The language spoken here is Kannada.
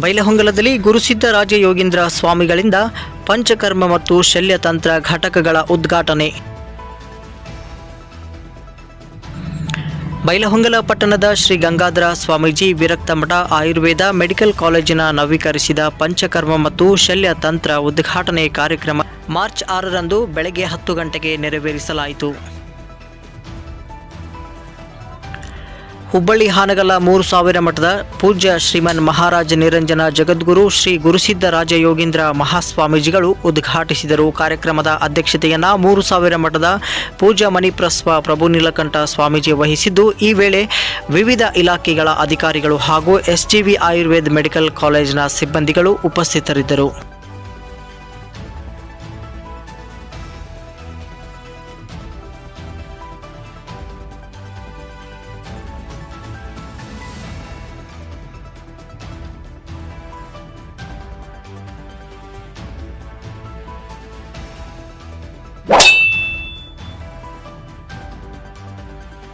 ಬೈಲಹೊಂಗಲದಲ್ಲಿ ಗುರುಸಿದ್ಧ ರಾಜ ಯೋಗೀಂದ್ರ ಸ್ವಾಮಿಗಳಿಂದ ಪಂಚಕರ್ಮ ಮತ್ತು ಶಲ್ಯತಂತ್ರ ಘಟಕಗಳ ಉದ್ಘಾಟನೆ. ಬೈಲಹೊಂಗಲ ಪಟ್ಟಣದ ಶ್ರೀ ಗಂಗಾಧರ ಸ್ವಾಮೀಜಿ ವಿರಕ್ತಮಠ ಆಯುರ್ವೇದ ಮೆಡಿಕಲ್ ಕಾಲೇಜಿನ ನವೀಕರಿಸಿದ ಪಂಚಕರ್ಮ ಮತ್ತು ಶಲ್ಯ ತಂತ್ರ ಉದ್ಘಾಟನೆ ಕಾರ್ಯಕ್ರಮ ಮಾರ್ಚ್ ಆರರಂದು ಬೆಳಗ್ಗೆ ಹತ್ತು ಗಂಟೆಗೆ ನೆರವೇರಿಸಲಾಯಿತು. ಹುಬ್ಬಳ್ಳಿ ಹಾನಗಲ ಮೂರು ಸಾವಿರ ಮಠದ ಪೂಜ್ಯ ಶ್ರೀಮನ್ ಮಹಾರಾಜ ನಿರಂಜನ ಜಗದ್ಗುರು ಶ್ರೀ ಗುರುಸಿದ್ಧ ರಾಜ ಯೋಗೀಂದ್ರ ಮಹಾಸ್ವಾಮೀಜಿಗಳು ಉದ್ಘಾಟಿಸಿದರು. ಕಾರ್ಯಕ್ರಮದ ಅಧ್ಯಕ್ಷತೆಯನ್ನ ಮೂರು ಸಾವಿರ ಮಠದ ಪೂಜ್ಯ ಮಣಿಪ್ರಸ್ವ ಪ್ರಭು ನೀಲಕಂಠ ಸ್ವಾಮೀಜಿ ವಹಿಸಿದ್ದು, ಈ ವೇಳೆ ವಿವಿಧ ಇಲಾಖೆಗಳ ಅಧಿಕಾರಿಗಳು ಹಾಗೂ ಎಸ್ಜಿವಿ ಆಯುರ್ವೇದ ಮೆಡಿಕಲ್ ಕಾಲೇಜಿನ ಸಿಬ್ಬಂದಿಗಳು ಉಪಸ್ಥಿತರಿದ್ದರು.